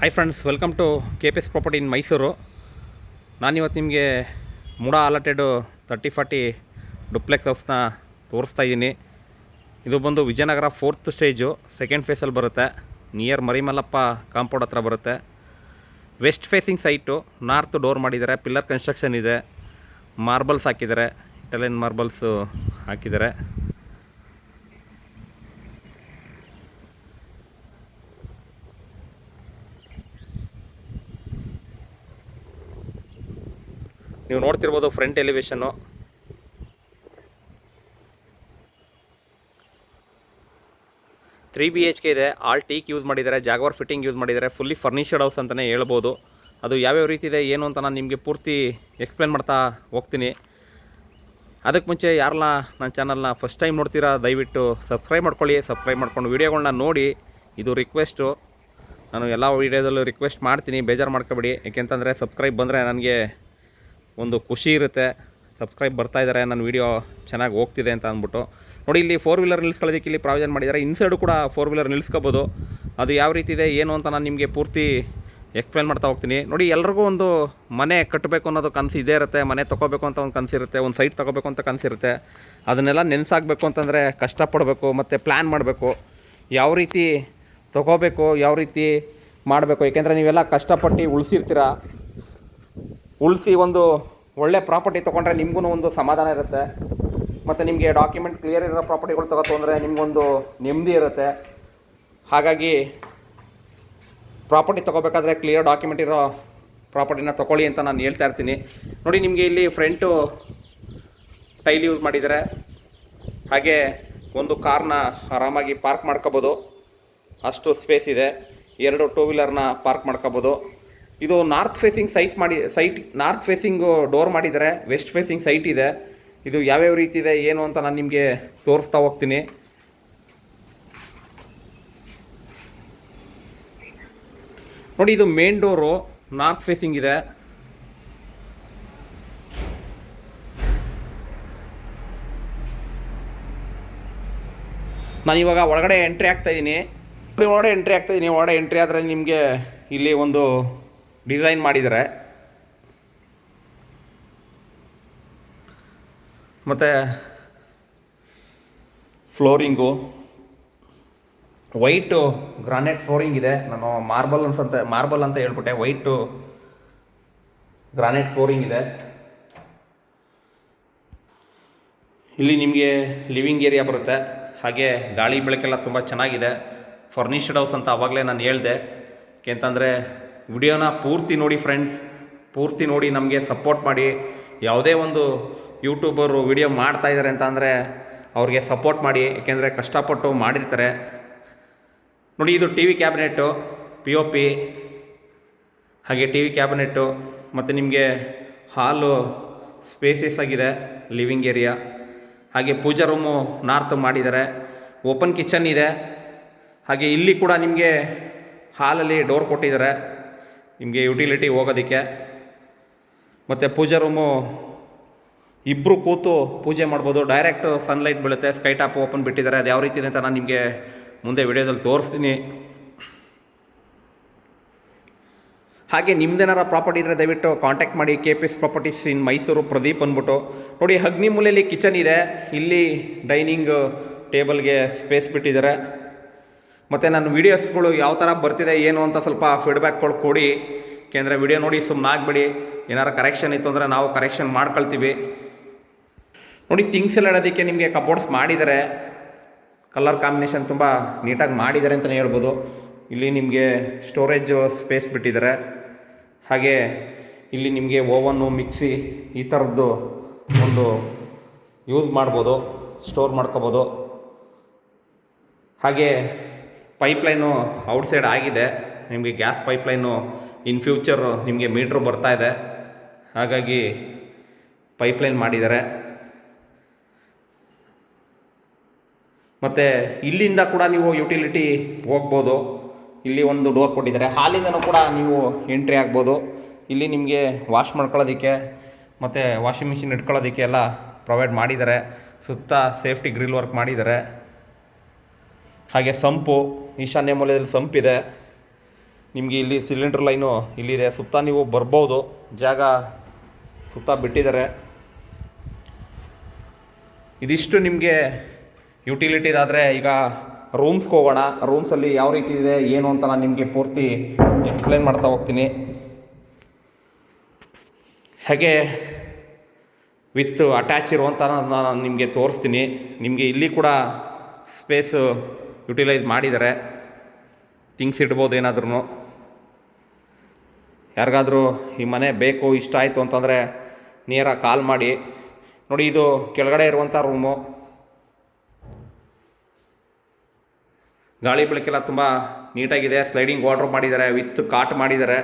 Hi friends welcome to K P S property in Mysuru ನಾನಿವತ್ತು ನಿಮಗೆ MUDA allotted thirty forty duplex ಹೌಸ್ನ ತೋರಿಸ್ತಾ ಇದ್ದೀನಿ. ಇದು ಬಂದು ವಿಜಯನಗರ ಫೋರ್ತ್ ಸ್ಟೇಜು ಸೆಕೆಂಡ್ ಫೇಸಲ್ಲಿ ಬರುತ್ತೆ. ನಿಯರ್ ಮರಿಮಲ್ಲಪ್ಪ ಕಾಂಪೌಂಡ್ ಹತ್ರ ಬರುತ್ತೆ. West facing site north door ಮಾಡಿದ್ದಾರೆ. ಪಿಲ್ಲರ್ ಕನ್ಸ್ಟ್ರಕ್ಷನ್ ಇದೆ. ಮಾರ್ಬಲ್ಸ್ ಹಾಕಿದ್ದಾರೆ. ಇಟಾಲಿಯನ್ ಮಾರ್ಬಲ್ಸು ಹಾಕಿದ್ದಾರೆ. ನೀವು ನೋಡ್ತಿರ್ಬೋದು ಫ್ರಂಟ್ ಎಲಿವೇಶನ್ನು ತ್ರೀ ಬಿ ಎಚ್ ಕೆ ಇದೆ. ಆಲ್ ಟೀಕ್ ಯೂಸ್ ಮಾಡಿದ್ದಾರೆ ಜಾಗವರ್ ಫಿಟ್ಟಿಂಗ್ ಯೂಸ್ ಮಾಡಿದ್ದಾರೆ ಫುಲ್ಲಿ ಫರ್ನಿಷರ್ಡ್ ಹೌಸ್ ಅಂತಲೇ ಹೇಳ್ಬೋದು. ಅದು ಯಾವ್ಯಾವ ರೀತಿ ಇದೆ, ಏನು ಅಂತ ನಾನು ನಿಮಗೆ ಪೂರ್ತಿ ಎಕ್ಸ್ಪ್ಲೇನ್ ಮಾಡ್ತಾ ಹೋಗ್ತೀನಿ. ಅದಕ್ಕೆ ಮುಂಚೆ ಯಾರನ್ನ ನನ್ನ ಚಾನಲ್ನ ಫಸ್ಟ್ ಟೈಮ್ ನೋಡ್ತೀರಾ, ದಯವಿಟ್ಟು ಸಬ್ಸ್ಕ್ರೈಬ್ ಮಾಡ್ಕೊಳ್ಳಿ. ಸಬ್ಸ್ಕ್ರೈಬ್ ಮಾಡ್ಕೊಂಡು ವೀಡಿಯೋಗಳನ್ನ ನೋಡಿ. ಇದು ರಿಕ್ವೆಸ್ಟು ನಾನು ಎಲ್ಲ ವೀಡಿಯೋದಲ್ಲೂ ರಿಕ್ವೆಸ್ಟ್ ಮಾಡ್ತೀನಿ. ಬೇಜಾರು ಮಾಡ್ಕೊಬೇಡಿ. ಯಾಕೆಂತಂದರೆ ಸಬ್ಸ್ಕ್ರೈಬ್ ಬಂದರೆ ನನಗೆ ಒಂದು ಖುಷಿ ಇರುತ್ತೆ. ಸಬ್ಸ್ಕ್ರೈಬ್ ಬರ್ತಾ ಇದ್ದಾರೆ ನನ್ನ ವೀಡಿಯೋ ಚೆನ್ನಾಗಿ ಹೋಗ್ತಿದೆ ಅಂತ ಅಂದ್ಬಿಟ್ಟು. ನೋಡಿ, ಇಲ್ಲಿ ಫೋರ್ ವೀಲರ್ ನಿಲ್ಸ್ಕೊಳ್ಳೋದಕ್ಕೆ ಇಲ್ಲಿ ಪ್ರಾವಿಷನ್ ಮಾಡಿದ್ದಾರೆ. ಇನ್ಸೈಡು ಕೂಡ ಫೋರ್ ವೀಲರ್ ನಿಲ್ಸ್ಕೋಬೋದು. ಅದು ಯಾವ ರೀತಿ ಇದೆ, ಏನು ಅಂತ ನಾನು ನಿಮಗೆ ಪೂರ್ತಿ ಎಕ್ಸ್ಪ್ಲೇನ್ ಮಾಡ್ತಾ ಹೋಗ್ತೀನಿ. ನೋಡಿ, ಎಲ್ರಿಗೂ ಒಂದು ಮನೆ ಕಟ್ಟಬೇಕು ಅನ್ನೋದು ಕನಸು ಇದೇ ಇರುತ್ತೆ. ಮನೆ ತೊಗೋಬೇಕು ಅಂತ ಒಂದು ಕನಸಿರುತ್ತೆ ಒಂದು ಸೈಟ್ ತೊಗೋಬೇಕು ಅಂತ ಕನಸಿರುತ್ತೆ ಅದನ್ನೆಲ್ಲ ನೆನೆಸಾಗಬೇಕು ಅಂತಂದರೆ ಕಷ್ಟಪಡಬೇಕು, ಮತ್ತು ಪ್ಲ್ಯಾನ್ ಮಾಡಬೇಕು. ಯಾವ ರೀತಿ ತೊಗೋಬೇಕು, ಯಾವ ರೀತಿ ಮಾಡಬೇಕು? ಏಕೆಂದರೆ ನೀವೆಲ್ಲ ಕಷ್ಟಪಟ್ಟು ಉಳಿಸಿರ್ತೀರ. ಉಳಿಸಿ ಒಂದು ಒಳ್ಳೆ ಪ್ರಾಪರ್ಟಿ ತೊಗೊಂಡ್ರೆ ನಿಮಗೂ ಒಂದು ಸಮಾಧಾನ ಇರುತ್ತೆ. ಮತ್ತು ನಿಮಗೆ ಡಾಕ್ಯುಮೆಂಟ್ ಕ್ಲಿಯರ್ ಇರೋ ಪ್ರಾಪರ್ಟಿಗಳು ತಗೋತು ಅಂದರೆ ನಿಮಗೊಂದು ನೆಮ್ಮದಿ ಇರುತ್ತೆ. ಹಾಗಾಗಿ ಪ್ರಾಪರ್ಟಿ ತೊಗೋಬೇಕಾದ್ರೆ ಕ್ಲಿಯರ್ ಡಾಕ್ಯುಮೆಂಟ್ ಇರೋ ಪ್ರಾಪರ್ಟಿನ ತೊಗೊಳ್ಳಿ ಅಂತ ನಾನು ಹೇಳ್ತಾ ಇರ್ತೀನಿ. ನೋಡಿ, ನಿಮಗೆ ಇಲ್ಲಿ ಫ್ರಂಟು ಟೈಲ್ ಯೂಸ್ ಮಾಡಿದ್ದಾರೆ. ಹಾಗೆ ಒಂದು ಕಾರ್ನ ಆರಾಮಾಗಿ ಪಾರ್ಕ್ ಮಾಡ್ಕೋಬೋದು. ಅಷ್ಟು ಸ್ಪೇಸ್ ಇದೆ. ಎರಡು ಟೂ ವೀಲರ್ನ ಪಾರ್ಕ್ ಮಾಡ್ಕೋಬೋದು. ಇದು ನಾರ್ತ್ ಫೇಸಿಂಗ್ ಸೈಟ್ ಮಾಡಿ ಸೈಟ್ ನಾರ್ತ್ ಫೇಸಿಂಗು ಡೋರ್ ಮಾಡಿದ್ದಾರೆ ವೆಸ್ಟ್ ಫೇಸಿಂಗ್ ಸೈಟ್ ಇದೆ. ಇದು ಯಾವ್ಯಾವ ರೀತಿ ಇದೆ, ಏನು ಅಂತ ನಾನು ನಿಮಗೆ ತೋರಿಸ್ತಾ ಹೋಗ್ತೀನಿ. ನೋಡಿ, ಇದು ಮೇನ್ ಡೋರು ನಾರ್ತ್ ಫೇಸಿಂಗ್ ಇದೆ. ನಾನು ಇವಾಗ ಒಳಗಡೆ ಎಂಟ್ರಿ ಆಗ್ತಾ ಇದ್ದೀನಿ ಒಳಗಡೆ ಎಂಟ್ರಿ ಆಗ್ತಾ ಇದ್ದೀನಿ ಒಳಗಡೆ ಎಂಟ್ರಿ ಆದರೆ ನಿಮಗೆ ಇಲ್ಲಿ ಒಂದು ಡಿಸೈನ್ ಮಾಡಿದ್ದಾರೆ ಮತ್ತು ಫ್ಲೋರಿಂಗು. ವೈಟು ಗ್ರಾನೈಟ್ ಫ್ಲೋರಿಂಗ್ ಇದೆ. ನಾನು ಮಾರ್ಬಲ್ ಅನ್ಸಂತ, ಮಾರ್ಬಲ್ ಅಂತ ಹೇಳ್ಬಿಟ್ಟೆ. ವೈಟು ಗ್ರಾನೈಟ್ ಫ್ಲೋರಿಂಗ್ ಇದೆ. ಇಲ್ಲಿ ನಿಮಗೆ ಲಿವಿಂಗ್ ಏರಿಯಾ ಬರುತ್ತೆ. ಹಾಗೆ ಗಾಳಿ ಬೆಳಕೆಲ್ಲ ತುಂಬ ಚೆನ್ನಾಗಿದೆ. ಫರ್ನಿಷ್ಡ್ ಹೌಸ್ ಅಂತ ಆವಾಗಲೇ ನಾನು ಹೇಳಿದೆ. ಯಾಕೆಂತಂದರೆ ವಿಡಿಯೋನ ಪೂರ್ತಿ ನೋಡಿ ಫ್ರೆಂಡ್ಸ್ ಪೂರ್ತಿ ನೋಡಿ ನಮಗೆ ಸಪೋರ್ಟ್ ಮಾಡಿ. ಯಾವುದೇ ಒಂದು ಯೂಟ್ಯೂಬರು ವಿಡಿಯೋ ಮಾಡ್ತಾ ಇದ್ದಾರೆ ಅಂತ ಅಂದರೆ ಅವ್ರಿಗೆ ಸಪೋರ್ಟ್ ಮಾಡಿ. ಏಕೆಂದರೆ ಕಷ್ಟಪಟ್ಟು ಮಾಡಿರ್ತಾರೆ. ನೋಡಿ ಇದು T V cabinet P O P ಹಾಗೆ ಟಿ ವಿ ಕ್ಯಾಬಿನೆಟ್ಟು ಮತ್ತು ನಿಮಗೆ ಹಾಲು ಸ್ಪೇಸಿಸ್ ಆಗಿದೆ ಲಿವಿಂಗ್ ಏರಿಯಾ ಹಾಗೆ ಪೂಜಾ ರೂಮು ನಾರ್ತ್ ಮಾಡಿದ್ದಾರೆ. ಓಪನ್ ಕಿಚನ್ ಇದೆ. ಹಾಗೆ ಇಲ್ಲಿ ಕೂಡ ನಿಮಗೆ ಹಾಲಲ್ಲಿ ಡೋರ್ ಕೊಟ್ಟಿದ್ದಾರೆ. ನಿಮಗೆ ಯುಟಿಲಿಟಿ ಹೋಗೋದಕ್ಕೆ. ಮತ್ತು ಪೂಜೆ ರೂಮು ಇಬ್ಬರು ಕೂತು ಪೂಜೆ ಮಾಡ್ಬೋದು. ಡೈರೆಕ್ಟ್ ಸನ್ಲೈಟ್ ಬೀಳುತ್ತೆ ಸ್ಕೈ ಟಾಪ್ ಓಪನ್ ಬಿಟ್ಟಿದ್ದಾರೆ. ಅದು ಯಾವ ರೀತಿ ಇದೆ ಅಂತ ನಾನು ನಿಮಗೆ ಮುಂದೆ ವಿಡಿಯೋದಲ್ಲಿ ತೋರಿಸ್ತೀನಿ. ಹಾಗೆ ನಿಮ್ದೇನಾರ ಪ್ರಾಪರ್ಟಿ ಇದ್ದರೆ ದಯವಿಟ್ಟು ಕಾಂಟ್ಯಾಕ್ಟ್ ಮಾಡಿ. K P S properties in Mysuru Pradeep ಅಂದ್ಬಿಟ್ಟು. ನೋಡಿ ಅಗ್ನಿ ಮೂಲೆಯಲ್ಲಿ ಕಿಚನ್ ಇದೆ. ಇಲ್ಲಿ ಡೈನಿಂಗ್ ಟೇಬಲ್ಗೆ ಸ್ಪೇಸ್ ಬಿಟ್ಟಿದ್ದಾರೆ. ಮತ್ತು ನನ್ನ ವೀಡಿಯೋಸ್ಗಳು ಯಾವ ಥರ ಬರ್ತಿದೆ, ಏನು ಅಂತ ಸ್ವಲ್ಪ ಫೀಡ್ಬ್ಯಾಕ್ಗಳು ಕೊಡಿ. ಏಕೆಂದರೆ ವಿಡಿಯೋ ನೋಡಿ ಸುಮ್ಮನೆ ಆಗಬೇಡಿ. ಏನಾರು ಕರೆಕ್ಷನ್ ಇತ್ತು ಅಂದರೆ ನಾವು ಕರೆಕ್ಷನ್ ಮಾಡ್ಕೊಳ್ತೀವಿ. ನೋಡಿ ಥಿಂಗ್ಸ್ ಎಲ್ಲ ಇಡೋದಕ್ಕೆ ನಿಮಗೆ ಕಬೋರ್ಡ್ಸ್ ಮಾಡಿದ್ದಾರೆ ಕಲರ್ ಕಾಂಬಿನೇಷನ್ ತುಂಬ ನೀಟಾಗಿ ಮಾಡಿದ್ದಾರೆ ಅಂತಲೇ ಹೇಳ್ಬೋದು. ಇಲ್ಲಿ ನಿಮಗೆ ಸ್ಟೋರೇಜ್ ಸ್ಪೇಸ್ ಬಿಟ್ಟಿದ್ದಾರೆ. ಹಾಗೆ ಇಲ್ಲಿ ನಿಮಗೆ ಓವನ್ನು ಮಿಕ್ಸಿ ಈ ಥರದ್ದು ಒಂದು ಯೂಸ್ ಮಾಡ್ಬೋದು ಸ್ಟೋರ್ ಮಾಡ್ಕೋಬೋದು. ಹಾಗೆ ಪೈಪ್ಲೈನು ಔಟ್ಸೈಡ್ ಆಗಿದೆ. ನಿಮಗೆ ಗ್ಯಾಸ್ ಪೈಪ್ಲೈನು ಇನ್ ಫ್ಯೂಚರ್ ನಿಮಗೆ ಮೀಟ್ರು ಬರ್ತಾ ಇದೆ. ಹಾಗಾಗಿ ಪೈಪ್ಲೈನ್ ಮಾಡಿದ್ದಾರೆ. ಮತ್ತು ಇಲ್ಲಿಂದ ಕೂಡ ನೀವು ಯುಟಿಲಿಟಿ ಹೋಗ್ಬೋದು. ಇಲ್ಲಿ ಒಂದು ಡೋರ್ ಕೊಟ್ಟಿದ್ದಾರೆ. ಹಾಲಿಂದನೂ ಕೂಡ ನೀವು ಎಂಟ್ರಿ ಆಗ್ಬೋದು. ಇಲ್ಲಿ ನಿಮಗೆ ವಾಶ್ ಮಾಡ್ಕೊಳ್ಳೋದಕ್ಕೆ ಮತ್ತು ವಾಷಿಂಗ್ ಮಿಷಿನ್ ಇಟ್ಕೊಳ್ಳೋದಕ್ಕೆ ಎಲ್ಲ ಪ್ರೊವೈಡ್ ಮಾಡಿದ್ದಾರೆ. ಸುತ್ತ ಸೇಫ್ಟಿ ಗ್ರಿಲ್ ವರ್ಕ್ ಮಾಡಿದ್ದಾರೆ. ಹಾಗೆ ಸಂಪು, ಈಶಾನ್ಯ ಮೂಲೆಯಲ್ಲಿ ಸಂಪಿದೆ. ನಿಮಗೆ ಇಲ್ಲಿ ಸಿಲಿಂಡ್ರ್ ಲೈನು ಇಲ್ಲಿದೆ. ಸುತ್ತ ನೀವು ಬರ್ಬೋದು. ಜಾಗ ಸುತ್ತ ಬಿಟ್ಟಿದ್ದಾರೆ. ಇದಿಷ್ಟು ನಿಮಗೆ ಯುಟಿಲಿಟಿದಾದರೆ ಈಗ ರೂಮ್ಸ್ಗೆ ಹೋಗೋಣ. ರೂಮ್ಸಲ್ಲಿ ಯಾವ ರೀತಿ ಇದೆ, ಏನು ಅಂತ ನಾನು ನಿಮಗೆ ಪೂರ್ತಿ ಎಕ್ಸ್ಪ್ಲೇನ್ ಮಾಡ್ತಾ ಹೋಗ್ತೀನಿ. ಹಾಗೆ ವಿತ್ ಅಟ್ಯಾಚ್ ಇರುವಂಥ ನಾನು ನಿಮಗೆ ತೋರಿಸ್ತೀನಿ. ನಿಮಗೆ ಇಲ್ಲಿ ಕೂಡ ಸ್ಪೇಸು ಯುಟಿಲೈಸ್ ಮಾಡಿದ್ದಾರೆ ಥಿಂಗ್ಸ್ ಇಡ್ಬೋದು ಏನಾದ್ರೂ ಯಾರಿಗಾದರೂ ಈ ಮನೆ ಬೇಕು, ಇಷ್ಟ ಆಯಿತು ಅಂತಂದರೆ ನೇರ ಕಾಲ್ ಮಾಡಿ. ನೋಡಿ, ಇದು ಕೆಳಗಡೆ ಇರುವಂಥ ರೂಮು. ಗಾಳಿ ಬೆಳಕೆಲ್ಲ ತುಂಬ ನೀಟಾಗಿದೆ. ಸ್ಲೈಡಿಂಗ್ ವಾರ್ಡ್ರೋಬ್ ಮಾಡಿದ್ದಾರೆ, ವಿತ್ ಕಾಟ್ ಮಾಡಿದ್ದಾರೆ.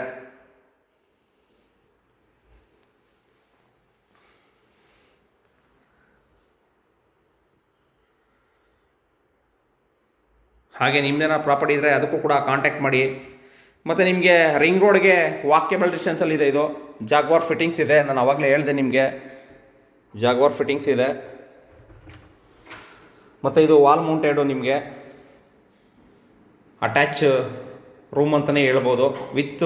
ಹಾಗೆ ನಿಮ್ಮದೇನೋ ಪ್ರಾಪರ್ಟಿ ಇದ್ದರೆ ಅದಕ್ಕೂ ಕೂಡ ಕಾಂಟ್ಯಾಕ್ಟ್ ಮಾಡಿ. ಮತ್ತು ನಿಮಗೆ ರಿಂಗ್ ರೋಡ್ಗೆ ವಾಕ್ಯಬಲ್ ಡಿಸ್ಟೆನ್ಸಲ್ಲಿ ಇದೆ ಇದು. ಜಾಗ್ವಾರ್ ಫಿಟ್ಟಿಂಗ್ಸ್ ಇದೆ. ನಾನು ಆವಾಗಲೇ ಹೇಳಿದೆ ನಿಮಗೆ. ಜಾಗ್ವಾರ್ ಫಿಟ್ಟಿಂಗ್ಸ್ ಇದೆ. ಮತ್ತು ಇದು ವಾಲ್ ಮೌಂಟೆಡು ನಿಮಗೆ. ಅಟ್ಯಾಚ್ ರೂಮ್ ಅಂತಲೇ ಹೇಳ್ಬೋದು. With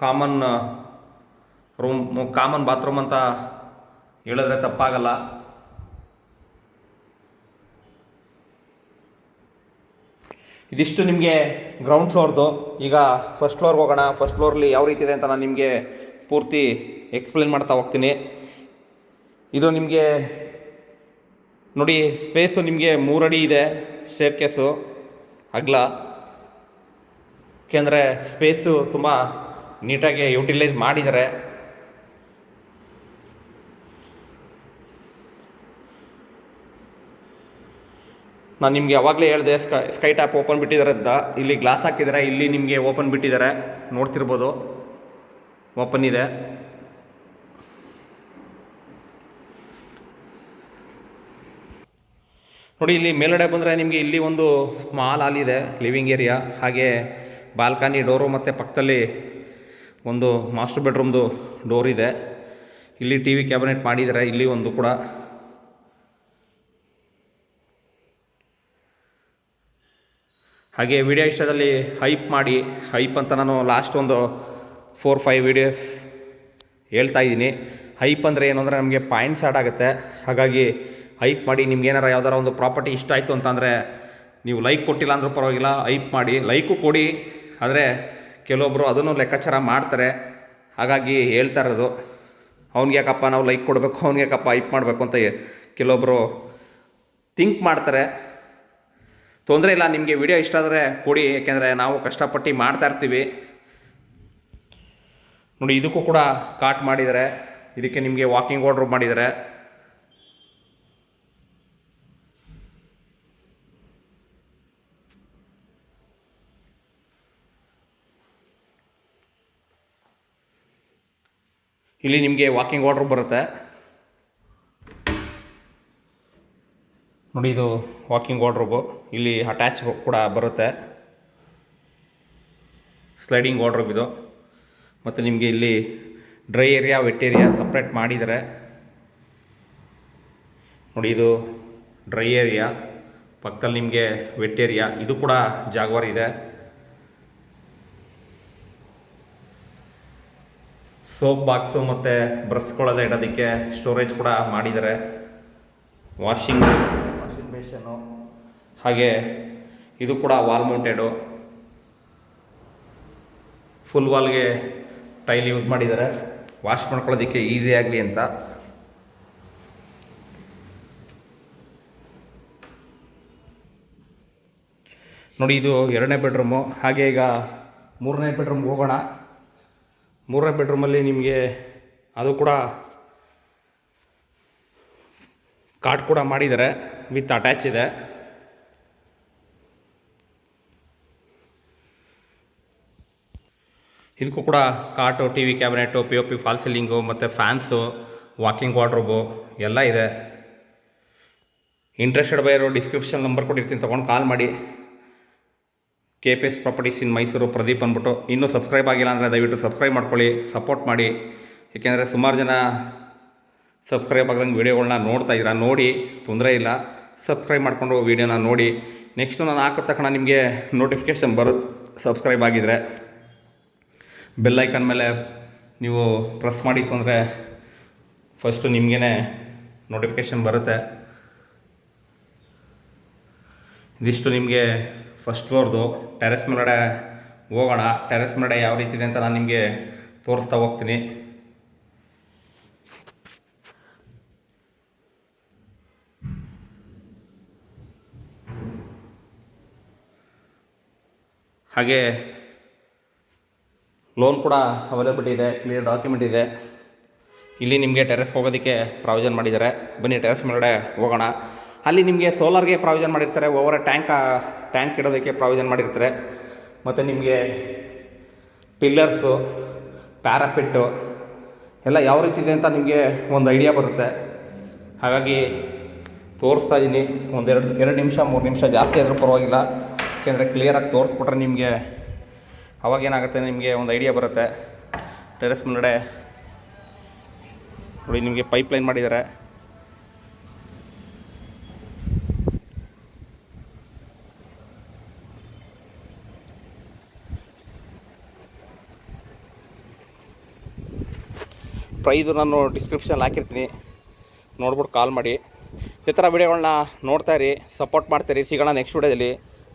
common room common bathroom ಅಂತ ಹೇಳಿದ್ರೆ ತಪ್ಪಾಗಲ್ಲ. ಇದಿಷ್ಟು ನಿಮಗೆ ಗ್ರೌಂಡ್ ಫ್ಲೋರ್ದು ಈಗ ಫಸ್ಟ್ ಫ್ಲೋರ್ಗೆ ಹೋಗೋಣ. ಫಸ್ಟ್ ಫ್ಲೋರ್ಲಿ ಯಾವ ರೀತಿ ಇದೆ ಅಂತ ನಾನು ನಿಮಗೆ ಪೂರ್ತಿ ಎಕ್ಸ್ಪ್ಲೇನ್ ಮಾಡ್ತಾ ಹೋಗ್ತೀನಿ. ಇದು ನಿಮಗೆ ನೋಡಿ ಸ್ಪೇಸು ನಿಮಗೆ ಮೂರಡಿ ಇದೆ. ಸ್ಟೇರ್ ಕೇಸು ಅಗಲ. ಏಕೆಂದರೆ ಸ್ಪೇಸು ತುಂಬ ನೀಟಾಗಿ ಯುಟಿಲೈಸ್ ಮಾಡಿದ್ದಾರೆ. ನಾನು ನಿಮಗೆ ಯಾವಾಗಲೇ ಹೇಳಿದೆ, ಸ್ಕೈ ಸ್ಕೈ ಟ್ಯಾಪ್ ಓಪನ್ ಬಿಟ್ಟಿದ್ದಾರೆ ಅಂತ. ಇಲ್ಲಿ ಗ್ಲಾಸ್ ಹಾಕಿದ್ದಾರೆ ಇಲ್ಲಿ ನಿಮಗೆ ಓಪನ್ ಬಿಟ್ಟಿದ್ದಾರೆ. ನೋಡ್ತಿರ್ಬೋದು. ಓಪನ್ ಇದೆ. ನೋಡಿ, ಇಲ್ಲಿ ಮೇಲ್ಗಡೆ ಬಂದರೆ ನಿಮಗೆ ಇಲ್ಲಿ ಒಂದು ಸ್ಮಾಲ್ ಹಾಲ್ ಇದೆ, ಲಿವಿಂಗ್ ಏರಿಯಾ. ಹಾಗೆ ಬಾಲ್ಕನಿ, ಡೋರು ಮತ್ತು ಪಕ್ಕದಲ್ಲಿ ಒಂದು ಮಾಸ್ಟರ್ ಬೆಡ್ರೂಮ್ದು ಡೋರ್ ಇದೆ. ಇಲ್ಲಿ ಟಿ ವಿ ಕ್ಯಾಬಿನೆಟ್ ಮಾಡಿದ್ದಾರೆ. ಇಲ್ಲಿ ಒಂದು ಕೂಡ ಹಾಗೆ ವಿಡಿಯೋ ಇಷ್ಟದಲ್ಲಿ ಹೈಪ್ ಮಾಡಿ ಹೈಪ್ ಅಂತ ನಾನು ಲಾಸ್ಟ್ ಒಂದು ಫೋರ್ ಫೈವ್ ವಿಡಿಯೋಸ್ ಹೇಳ್ತಾ ಇದ್ದೀನಿ. ಹೈಪ್ ಅಂದರೆ ಏನು ಅಂದರೆ ನಮಗೆ ಪಾಯಿಂಟ್ಸ್ ಆ್ಯಡ್ ಆಗುತ್ತೆ. ಹಾಗಾಗಿ ಹೈಪ್ ಮಾಡಿ ನಿಮ್ಗೆ ಏನಾರ ಯಾವ್ದಾರ ಒಂದು ಪ್ರಾಪರ್ಟಿ ಇಷ್ಟ ಆಯಿತು ಅಂತಂದರೆ ನೀವು ಲೈಕ್ ಕೊಟ್ಟಿಲ್ಲ ಅಂದರೂ ಪರವಾಗಿಲ್ಲ ಹೈಪ್ ಮಾಡಿ ಲೈಕು ಕೊಡಿ. ಆದರೆ ಕೆಲವೊಬ್ಬರು ಅದನ್ನು ಲೆಕ್ಕಾಚಾರ ಮಾಡ್ತಾರೆ. ಹಾಗಾಗಿ ಹೇಳ್ತಾ ಇರೋದು, ಅವ್ನಿಗೆ ಯಾಕಪ್ಪ ನಾವು ಲೈಕ್ ಕೊಡಬೇಕು, ಅವ್ನಿಗೆ ಯಾಕಪ್ಪ ಹೈಪ್ ಮಾಡಬೇಕು? ಅಂತ ಕೆಲವೊಬ್ಬರು ಥಿಂಕ್ ಮಾಡ್ತಾರೆ. ತೊಂದರೆ ಇಲ್ಲ, ನಿಮಗೆ ವಿಡಿಯೋ ಇಷ್ಟ ಆದರೆ ಕೊಡಿ ಏಕೆಂದರೆ ನಾವು ಕಷ್ಟಪಟ್ಟು ಮಾಡ್ತಾ ಇರ್ತೀವಿ. ನೋಡಿ, ಇದಕ್ಕೂ ಕೂಡ ಕಾಟ್ ಮಾಡಿದರೆ ಇದಕ್ಕೆ ನಿಮಗೆ ವಾಕಿಂಗ್ ಆರ್ಡ್ರ್ ಮಾಡಿದರೆ ಇಲ್ಲಿ ನಿಮಗೆ ವಾಕಿಂಗ್ ಆರ್ಡ್ರ್ ಬರುತ್ತೆ. ನೋಡಿ ಇದು ವಾಕಿಂಗ್ ವಾರ್ಡ್ರೋಬು ಇಲ್ಲಿ ಅಟ್ಯಾಚ್ ಕೂಡ ಬರುತ್ತೆ. ಸ್ಲೈಡಿಂಗ್ ವಾರ್ಡ್ರೋಬ್ ಇದು. ಮತ್ತು ನಿಮಗೆ ಇಲ್ಲಿ dry area wet area separate ಮಾಡಿದ್ದಾರೆ ನೋಡಿ ಇದು ಡ್ರೈ ಏರಿಯಾ ಪಕ್ಕದಲ್ಲಿ ನಿಮಗೆ ವೆಟ್ ಏರಿಯಾ ಇದು ಕೂಡ ಜಾಗ್ವಾರ್ ಇದೆ. ಸೋಪ್ ಬಾಕ್ಸು ಮತ್ತು ಬ್ರಷ್ಗಳೆಲ್ಲ ಇಡೋದಕ್ಕೆ ಸ್ಟೋರೇಜ್ ಕೂಡ ಮಾಡಿದ್ದಾರೆ. ವಾಷಿಂಗ್ ವಾಷಿಂಗ್ ಹಾಗೆ ಇದು ಕೂಡ ವಾಲ್ ಮೌಂಟೆಡು ಫುಲ್ ವಾಲ್ಗೆ ಟೈಲ್ ಯೂಸ್ ಮಾಡಿದ್ದಾರೆ. ವಾಶ್ ಮಾಡ್ಕೊಳ್ಳೋದಕ್ಕೆ ಈಸಿ ಆಗಲಿ ಅಂತ. ನೋಡಿ, ಇದು ಎರಡನೇ ಬೆಡ್ರೂಮು ಹಾಗೆ ಈಗ ಮೂರನೇ ಬೆಡ್ರೂಮ್ಗೆ ಹೋಗೋಣ. ಮೂರನೇ ಬೆಡ್ರೂಮಲ್ಲಿ ನಿಮಗೆ ಅದು ಕೂಡ ಕಾಟ್ ಕೂಡ ಮಾಡಿದ್ದಾರೆ, ವಿತ್ ಅಟ್ಯಾಚ್ ಇದೆ. ಇದಕ್ಕೂ ಕೂಡ cot T V cabinet P O P false ceiling ಮತ್ತು ಫ್ಯಾನ್ಸು ವಾಕಿಂಗ್ ವಾಡ್ರೂಬು ಎಲ್ಲ ಇದೆ. ಇಂಟ್ರೆಸ್ಟೆಡ್ ಬೈರು ಡಿಸ್ಕ್ರಿಪ್ಷನ್ ನಂಬರ್ ಕೊಟ್ಟಿರ್ತೀನಿ, ತೊಗೊಂಡು ಕಾಲ್ ಮಾಡಿ. K P S properties in Mysuru Pradeep ಅಂದ್ಬಿಟ್ಟು. ಇನ್ನೂ ಸಬ್ಸ್ಕ್ರೈಬ್ ಆಗಿಲ್ಲ ಅಂದರೆ ದಯವಿಟ್ಟು ಸಬ್ಸ್ಕ್ರೈಬ್ ಮಾಡ್ಕೊಳ್ಳಿ ಸಪೋರ್ಟ್ ಮಾಡಿ. ಏಕೆಂದರೆ ಸುಮಾರು ಜನ ಸಬ್ಸ್ಕ್ರೈಬ್ ಆಗದಂಗೆ ವೀಡಿಯೋಗಳನ್ನ ನೋಡ್ತಾ ಇದ್ದೀರಾ ನೋಡಿ, ತೊಂದರೆ ಇಲ್ಲ. ಸಬ್ಸ್ಕ್ರೈಬ್ ಮಾಡಿಕೊಂಡು ವೀಡಿಯೋನ ನೋಡಿ. ನೆಕ್ಸ್ಟು ನಾನು ಹಾಕೋ ತಕ್ಷಣ ನಿಮಗೆ ನೋಟಿಫಿಕೇಷನ್ ಬರುತ್ತೆ ಸಬ್ಸ್ಕ್ರೈಬ್ ಆಗಿದರೆ. ಬೆಲ್ಲೈಕನ್ ಮೇಲೆ ನೀವು ಪ್ರೆಸ್ ಮಾಡಿತ್ತು ಅಂದರೆ ಫಸ್ಟು ನಿಮಗೇ ನೋಟಿಫಿಕೇಷನ್ ಬರುತ್ತೆ. ಇದಿಷ್ಟು ನಿಮಗೆ ಫಸ್ಟ್ ಫ್ಲೋರ್ದು ಟೆರೆಸ್ ಮೇಲ್ಗಡೆ ಹೋಗೋಣ. ಟೆರೆಸ್ ಮೇಲ್ಗಡೆ ಯಾವ ರೀತಿ ಇದೆ ಅಂತ ನಾನು ನಿಮಗೆ ತೋರಿಸ್ತಾ ಹೋಗ್ತೀನಿ. ಹಾಗೆ ಲೋನ್ ಕೂಡ ಅವೈಲೇಬಲ್ ಇದೆ ಕ್ಲಿಯರ್ ಡಾಕ್ಯುಮೆಂಟ್ ಇದೆ. ಇಲ್ಲಿ ನಿಮಗೆ ಟೆರೆಸ್ಗೆ ಹೋಗೋದಕ್ಕೆ ಪ್ರಾವಿಷನ್ ಮಾಡಿದ್ದಾರೆ. ಬನ್ನಿ ಟೆರೆಸ್ ಮೇಲ್ಗಡೆ ಹೋಗೋಣ. ಅಲ್ಲಿ ನಿಮಗೆ ಸೋಲಾರ್ಗೆ ಪ್ರಾವಿಷನ್ ಮಾಡಿರ್ತಾರೆ ಓವರ್ ಟ್ಯಾಂಕ್ ಟ್ಯಾಂಕ್ ಇಡೋದಕ್ಕೆ ಪ್ರಾವಿಷನ್ ಮಾಡಿರ್ತಾರೆ. ಮತ್ತು ನಿಮಗೆ ಪಿಲ್ಲರ್ಸು ಪ್ಯಾರಾಪಿಟ್ಟು ಎಲ್ಲ ಯಾವ ರೀತಿ ಇದೆ ಅಂತ ನಿಮಗೆ ಒಂದು ಐಡಿಯಾ ಬರುತ್ತೆ. ಹಾಗಾಗಿ ತೋರಿಸ್ತಾ ಇದ್ದೀನಿ ಒಂದೆರಡು, ಎರಡು ನಿಮಿಷ, ಮೂರು ನಿಮಿಷ ಜಾಸ್ತಿ ಆದರೂ ಪರವಾಗಿಲ್ಲ. ಯಾಕೆಂದರೆ ಕ್ಲಿಯರಾಗಿ ತೋರಿಸ್ಬಿಟ್ರೆ ನಿಮಗೆ ಅವಾಗ ಏನಾಗುತ್ತೆ ನಿಮಗೆ ಒಂದು ಐಡಿಯಾ ಬರುತ್ತೆ. ಟೆರೆಸ್ ಮುಂದೆ ನೋಡಿ, ನಿಮಗೆ ಪೈಪ್ ಲೈನ್ ಮಾಡಿದ್ದಾರೆ ಪ್ರೈಸು ನಾನು ಡಿಸ್ಕ್ರಿಪ್ಷನಲ್ಲಿ ಹಾಕಿರ್ತೀನಿ. ನೋಡ್ಬಿಟ್ಟು ಕಾಲ್ ಮಾಡಿ. ಈ ಥರ ವಿಡಿಯೋಗಳನ್ನ ನೋಡ್ತಾ ಸಪೋರ್ಟ್ ಮಾಡ್ತೀರಿ ಸಿಗೋಣ ನೆಕ್ಸ್ಟ್ ವಿಡಿಯೋದಲ್ಲಿ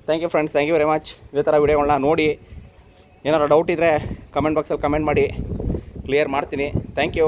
thank you friends thank you very much ಇದೇ ಥರ ವಿಡಿಯೋಗಳನ್ನ ನೋಡಿ. ಏನಾರು ಡೌಟ್ ಇದ್ದರೆ ಕಮೆಂಟ್ ಬಾಕ್ಸಲ್ಲಿ ಕಮೆಂಟ್ ಮಾಡಿ. ಕ್ಲಿಯರ್ ಮಾಡ್ತೀನಿ. Thank you